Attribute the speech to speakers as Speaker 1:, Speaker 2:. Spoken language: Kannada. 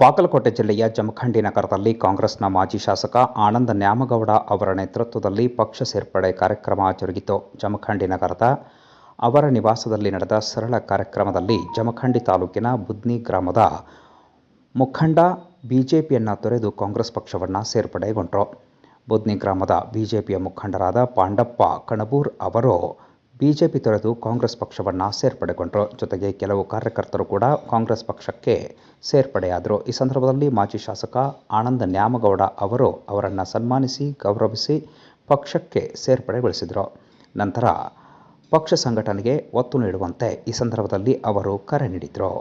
Speaker 1: ಬಾಗಲಕೋಟೆ ಜಿಲ್ಲೆಯ ಜಮಖಂಡಿ ನಗರದಲ್ಲಿ ಕಾಂಗ್ರೆಸ್ನ ಮಾಜಿ ಶಾಸಕ ಆನಂದ ನ್ಯಾಮಗೌಡ ಅವರ ನೇತೃತ್ವದಲ್ಲಿ ಪಕ್ಷ ಸೇರ್ಪಡೆ ಕಾರ್ಯಕ್ರಮ ಜರುಗಿತು. ಜಮಖಂಡಿ ನಗರದ ಅವರ ನಿವಾಸದಲ್ಲಿ ನಡೆದ ಸರಳ ಕಾರ್ಯಕ್ರಮದಲ್ಲಿ ಜಮಖಂಡಿ ತಾಲೂಕಿನ ಬುದ್ನಿ ಗ್ರಾಮದ ಮುಖಂಡ ಬಿಜೆಪಿಯನ್ನು ತೊರೆದು ಕಾಂಗ್ರೆಸ್ ಪಕ್ಷವನ್ನು ಸೇರ್ಪಡೆಗೊಂಡರು. ಬುದ್ನಿ ಗ್ರಾಮದ ಬಿಜೆಪಿಯ ಮುಖಂಡರಾದ ಪಾಂಡಪ್ಪ ಕಣಬೂರ್ ಅವರು ಬಿಜೆಪಿ ತೊರೆದು ಕಾಂಗ್ರೆಸ್ ಪಕ್ಷವನ್ನು ಸೇರ್ಪಡೆಗೊಂಡರು. ಜೊತೆಗೆ ಕೆಲವು ಕಾರ್ಯಕರ್ತರು ಕೂಡ ಕಾಂಗ್ರೆಸ್ ಪಕ್ಷಕ್ಕೆ ಸೇರ್ಪಡೆಯಾದರು. ಈ ಸಂದರ್ಭದಲ್ಲಿ ಮಾಜಿ ಶಾಸಕ ಆನಂದ ನ್ಯಾಮಗೌಡ ಅವರು ಅವರನ್ನು ಸನ್ಮಾನಿಸಿ, ಗೌರವಿಸಿ ಪಕ್ಷಕ್ಕೆ ಸೇರ್ಪಡೆಗೊಳಿಸಿದರು. ನಂತರ ಪಕ್ಷ ಸಂಘಟನೆಗೆ ಒತ್ತು ನೀಡುವಂತೆ ಈ ಸಂದರ್ಭದಲ್ಲಿ ಅವರು ಕರೆ ನೀಡಿದರು.